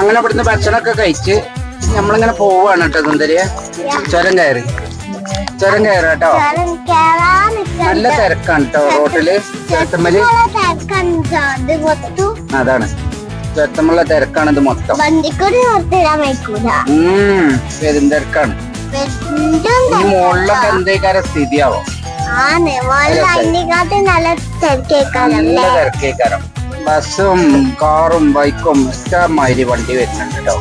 അങ്ങനെ ഇവിടുന്ന് ഭക്ഷണമൊക്കെ കഴിച്ച് നമ്മളിങ്ങനെ പോവാണ് കേട്ടോ സുന്ദരിയെ ചുരം കയറി. ചുരം കയറി കേട്ടോ നല്ല തിരക്കാണ് കേട്ടോ റോട്ടിൽ. ചുരത്തമ്മൽ അതാണ്. ചേട്ടമ്മള തിരക്കാണ് ഇത് മൊത്തം. പെരും തിരക്കാണ്. ഈ മുകളിലൊക്കെ എന്തേക്കാരം സ്ഥിതിയാവോ? നല്ല തിരക്കേക്കാരം. ബസ്സും കാറും ബൈക്കും ഇഷ്ടമാതിരി വണ്ടി വരുന്നുണ്ട് കേട്ടോ.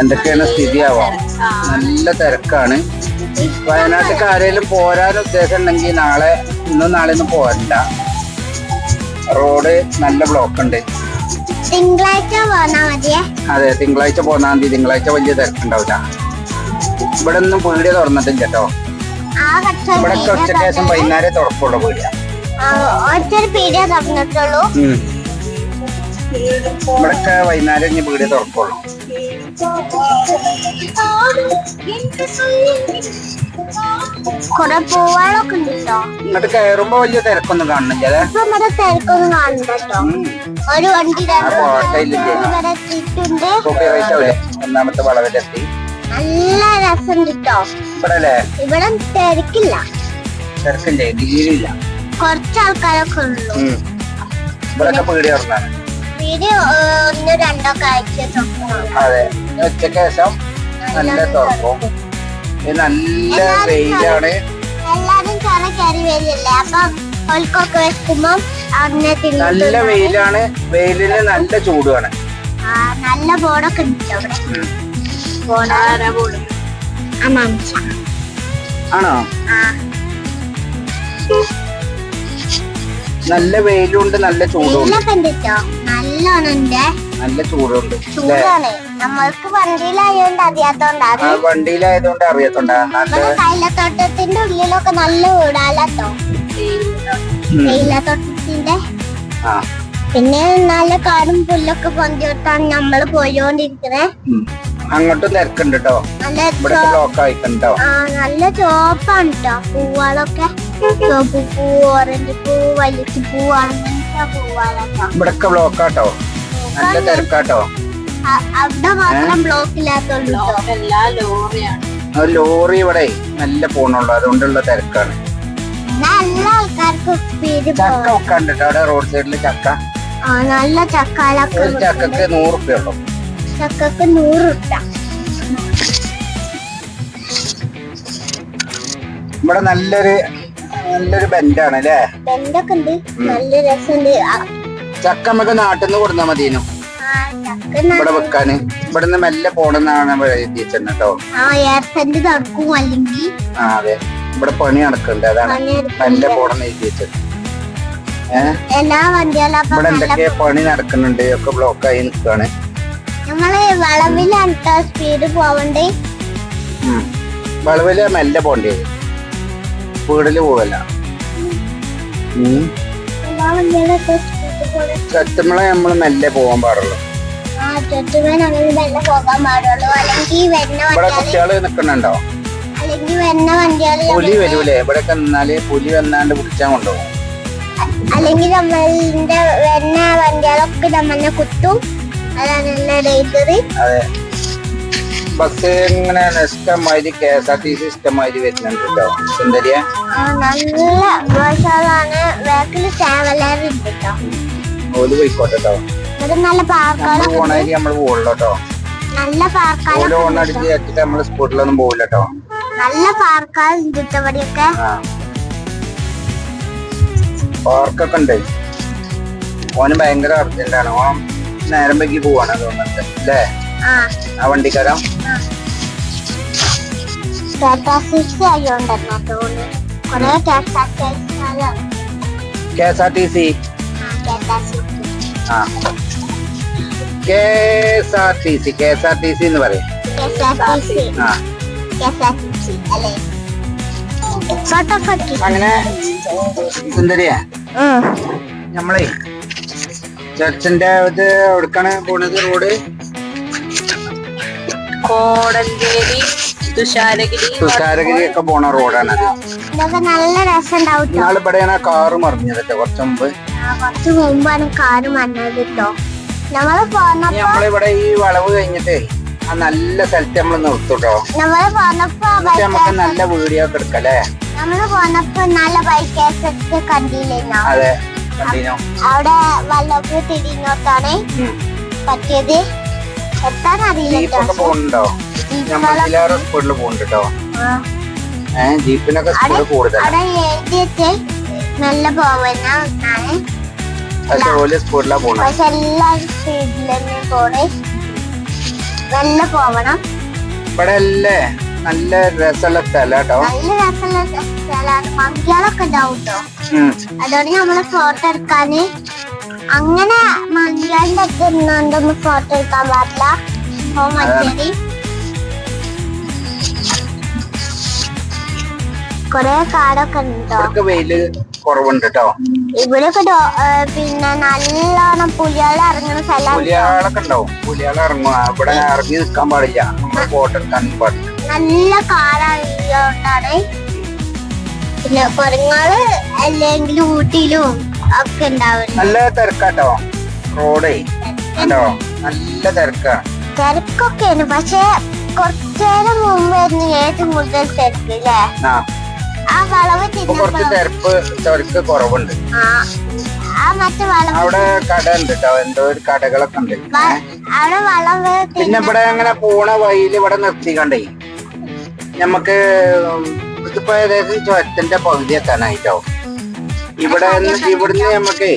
എന്തൊക്കെയാണ് സ്ഥിതിയാവാം? നല്ല തിരക്കാണ്. വയനാട്ടിൽ ആരെങ്കിലും പോരാൻ ഉദ്ദേശം ഉണ്ടെങ്കിൽ നാളെ ഇന്നും നാളെ ഒന്നും പോരണ്ട. റോഡ് നല്ല ബ്ലോക്ക് ഉണ്ട് തിങ്കളാഴ്ച അതെ തിങ്കളാഴ്ച പോന്നാ മതി. തിങ്കളാഴ്ച വലിയ തിരക്കുണ്ടാവില്ല. ഇവിടെ ഒന്നും പീടിയ തുറന്നിട്ടില്ല കേട്ടോ. ഇവിടെ ഉച്ചക്കേശം വൈകുന്നേരം തുറപ്പുള്ള പീടിയ ഒറ്റൊരു പീടിയ തുറന്നിട്ടുള്ളൂ. ഇവിടൊക്കെ വൈകുന്നേരം ഇനി വീട് തുറക്കുള്ളൂ. കൊറേ പൂവാളൊക്കെ ഉണ്ട് കേട്ടോ ഇങ്ങോട്ട് കയറുമ്പോ വലിയ തിരക്കൊന്നും കാണുന്നില്ല അല്ലേ? ഇവിടെ തിരക്കൊന്നും ഒരു വണ്ടി ഒന്നാമത്തെ വളവിലെത്തി. നല്ല രസം കിട്ടോ ഇവിടെ ഇവിടെ തിരക്കില്ല. തിരക്കില്ലേ? തീരില്ല കുറച്ച് ആൾക്കാരൊക്കെ ഇവിടെ പേടി ഇവിടൊക്കെ പീടിയ തുറന്നാണ് ഒന്ന് രണ്ടോ കാഴ്ച അതെ ഉച്ചയ്ക്ക് ശേഷം നല്ല തുറക്കും ഇത് നല്ല വെയിലാണ്. എല്ലാരും ചറ കയറി വരില്ലേ? അപ്പൊ ഓൽക്കൊക്കെ വെക്കുമ്പോ അവിടെ നല്ല വെയിലാണ്. വെയിലിന് നല്ല ചൂടുമാണ് ആ, നല്ല ബോർഡൊക്കെ ഉണ്ട് അവിടെ. ബോർഡ് ആണോ? ആ. നല്ല വെയിലുണ്ട് നല്ല ചൂടുണ്ട് നല്ല ചൂടുണ്ട്. ചൂടാണ്. നമ്മൾക്ക് വണ്ടിയിലായോണ്ട് അറിയാത്തോണ്ടാണ് വണ്ടിയിലായതുകൊണ്ട് അറിയത്തുണ്ടാ. ഉള്ളിലൊക്കെ നല്ല. തേയിലത്തോട്ടത്തിന്റെ ആ. പിന്നെ നല്ല കാടും പുല്ലൊക്കെ പൊന്തിയോട്ടാണ് നമ്മൾ പോയോണ്ടിരിക്കുന്നത്. അങ്ങോട്ടും തിരക്കുണ്ട് കേട്ടോ നല്ല ബ്ലോക്ക് ആയിട്ടോ നല്ല ചോപ്പാണ് കേട്ടോ പൂവുകളൊക്കെ. ചുവപ്പ് പൂ ഓറഞ്ച് പൂ വലിച്ചു പൂ അങ്ങനത്തെ പൂവാളട്ടോ ഇവിടൊക്കെ ബ്ലോക്കാട്ടോ. നല്ല തിരക്കാട്ടോ. അവിടെ മാത്രം ബ്ലോക്ക് ഇല്ലാത്തുള്ളൂ. എല്ലാ ലോറിയാണ്. ആ ലോറി ഇവിടെ നല്ല പോണുള്ളൂ. അതുകൊണ്ടുള്ള തിരക്കാണ്. എന്നാ എല്ലാ ആൾക്കാർക്കും ചക്ക ഒക്കെ അവിടെ റോഡ് സൈഡിൽ ചക്ക? ആ നല്ല ചക്കാലൊക്കെ ഒരു ചക്കക്ക് നൂറ് റുപ്യ ഉള്ളൂ ചക്കക്ക് നൂറ് ഇട്ട ഇവിടെ നല്ലൊരു നല്ലൊരു ബെൻഡാണ് അല്ലേ ഉണ്ട്. നല്ല രസമുണ്ട്. ചക്ക നമുക്ക് നാട്ടിൽ നിന്ന് കൊടുത്താൽ മതിയേനു ഇവിടെ വെക്കാന്. ഇവിടെ നിന്ന് മെല്ലെ പോണെന്നാണ് എഴുതിയിട്ടുണ്ട് കേട്ടോ ആ അതെ. ഇവിടെ പണി നടക്കുന്നുണ്ട് അതാണ്. മെല്ലെ പോണെന്ന് ടീച്ചർ ഇവിടെ എന്തൊക്കെ പണി നടക്കുന്നുണ്ട് ഒക്കെ ബ്ലോക്ക് ആയി നിൽക്കാണ്. നമ്മൾ വളവിലാണ് സ്പീഡ് പോവണ്ടേ? വളവിൽ മെല്ലെ പോണ്ടത് വീടിൽ പോവല്ല. പോലെ നമ്മൾ മെല്ലെ പോകാൻ പാടുള്ളൂ. ഇവിടെ കുട്ടികൾ നിക്കണുണ്ടോ? പുലി വരൂലേ? ഇവിടെ നിന്നാൽ പുലി വന്നാണ്ട് പിടിച്ചാൻ കൊണ്ടുപോകും. അല്ലെങ്കിൽ നമ്മളിന്റെ വരുന്ന വണ്ടികളൊക്കെ നമ്മളെ കുത്തും. അതാണ് അതെ. ബസ് ഇങ്ങനെ നഷ്ടമായി K S R T C ഇഷ്ടമായി വരുന്നുണ്ട് കേട്ടോ സുന്ദരിയ? നല്ല ബാക്കിൽ കേട്ടോ ഓൽ പോയിക്കോട്ടെ നല്ല പാർക്കുകളൊക്കെ പോണേരി നമ്മൾ പോകുള്ളൂ കേട്ടോ നല്ല ഓൽ പാർക്കുകളൊക്കെ ഓണടിച്ച് വെച്ചിട്ട് നമ്മൾ സ്കൂട്ടിലൊന്നും പോകില്ല കേട്ടോ നല്ല പാർക്കുകളുണ്ട് കേട്ടോ ഇവിടെയൊക്കെ. ആ. പാർക്കൊക്കെ ഉണ്ട്. ഓന് ഭയങ്കര അർജന്റാണ്. ഓൻ നേരം വൈകി പോവാണ് തോന്നുന്നുണ്ട്. അല്ലേ? ആ. വണ്ടിക്കാരം K S R T C. ആ K S R T C. K S R T C എന്ന് പറയും. അങ്ങനെ സുന്ദരിയാ? നമ്മളെ ചർച്ചിന്റെ ഇത് എവിടക്കാണ് പോണത്? റോഡ്? കോടഞ്ചേരി തുഷാരഗിരി തുഷാരഗിരി ഒക്കെ പോണ റോഡാണ് ഇതൊക്കെ നല്ല രസം ഉണ്ടാവും ട്ടോ. ഇന്നാൾ ഇവിടെയാണ് ആ കാറ് മറിഞ്ഞതല്ലേ കുറച്ച് മുമ്പ്. ആ, കുറച്ച് മുമ്പാണ് കാറ് വന്നത് കേട്ടോ നമ്മൾ ഇനി പോന്നപ്പോ നമ്മളിവിടെ ഈ വളവ് കഴിഞ്ഞിട്ട് ആ നല്ല സ്ഥലത്ത് നമ്മൾ നിർത്തുട്ടോ നമ്മൾ പോന്നപ്പോ എന്നിട്ട് നമുക്ക് നല്ല വീഡിയോ ഒക്കെ എടുക്കല്ലേ നമ്മൾ പോന്നപ്പോ നല്ല ബൈക്കേഴ്സ് കണ്ടില്ലേനോ? അതെ കണ്ടീനോ? അവിടെ വല്ലപ്പോ തിരിഞ്ഞോട്ടാണ്. പറ്റിയത്? ജീപ്പൊക്കെ പോകുന്നുണ്ടോ ഇതിലേറെ സ്പീഡിൽ പോകുന്നുണ്ട് കേട്ടോ. ഏഹ് ജീപ്പിനൊക്കെ സ്പീഡ് കൂടുതലാണ് നല്ല പോവന ഒന്നാണ് പക്ഷെ ഓൽ സ്പീഡിലാ പോകുന്നത് പക്ഷെ എല്ലാരും സ്പീഡിൽ തന്നെ പോണേ. നല്ല പോവണം. ഇവിടെ അല്ലേ? നല്ല രസമുള്ള സ്ഥലം കേട്ടോ നല്ല രസമുള്ള സ്ഥലമാണ് മങ്കികളൊക്കെ ഉണ്ടാവും കേട്ടോ. അതുകൊണ്ട് നമ്മൾ ഫോട്ടോ എടുക്കാന് അങ്ങനെ മനസ്സിലാക്കി ഒക്കെ ഇരുന്നോണ്ടൊന്നും ഫോട്ടോ എടുക്കാൻ പാടില്ല. ഓ മഞ്ചേരി. കൊറേ കാടൊക്കെ ഉണ്ടോ? ഇവിടൊക്കെ വെയിൽ കുറവുണ്ട് കേട്ടോ ഇവിടെയൊക്കെ പിന്നെ നല്ലോണം പുലികൾ ഇറങ്ങുന്ന സ്ഥലമാണ് പുലിയാളൊക്കെ ഉണ്ടാവും. പുലിയാളെ ഇറങ്ങും. ഇവിടെ ഇറങ്ങി നിൽക്കാൻ പാടില്ല. നമ്മൾ ഫോട്ടോ എടുക്കാൻ പാടില്ല. നല്ല കാടാണ് പിന്നെ കുരങ്ങൾ അല്ലെങ്കിൽ ഊട്ടിയിലും. ഒക്കെ നല്ല തിരക്കാട്ടോ. റോഡേ. കണ്ടോ? നല്ല തിരക്കാണ് തിരക്കൊക്കെയാണ്. പക്ഷെ കുറച്ചേരം മുമ്പായിരുന്നു ഏറ്റവും കൂടുതൽ തിരക്ക് അല്ലേ ആ. വളവ് കുറച്ച് തിരക്ക് കുറവുണ്ട്. ആ. ആ മറ്റേ വളവ് അവിടെ കട ഉണ്ട് കേട്ടോ എന്തോ ഒരു കടകളൊക്കെ ഉണ്ട്. അവിടെ വളവ് പിന്നെ ഇവിടെ അങ്ങനെ പോണ വഴിയിൽ ഇവിടെ നിർത്തിക്കണ്ടേ? നമുക്ക് ഇതിപ്പോ ഏകദേശം ചുരത്തിന്റെ പകുതി എത്താനായിട്ടോ. ഇവിടെ ഇവിടുന്ന് നമുക്ക്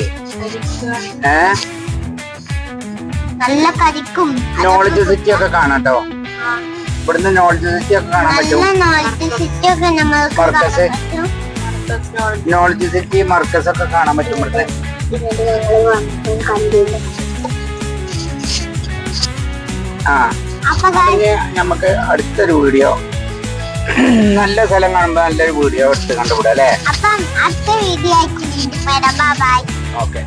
ഏ? നല്ല കരിക്കും. നോളജ് സിറ്റി ഒക്കെ കാണാട്ടോ. ഇവിടുന്ന് നോളജ് സിറ്റി ഒക്കെ കാണാൻ പറ്റും. മർക്കസ്. നോളജ് സിറ്റി മർക്കസ് ഒക്കെ കാണാൻ പറ്റും ഇവിടുത്തെ. ആ. നമുക്ക് അടുത്തൊരു വീഡിയോ നല്ല സ്ഥലം കാണുമ്പോ നല്ലൊരു വീഡിയോ എടുത്ത് കണ്ടുപിടാം അല്ലേ? അപ്പം അടുത്ത വീഡിയോ ഓക്കെ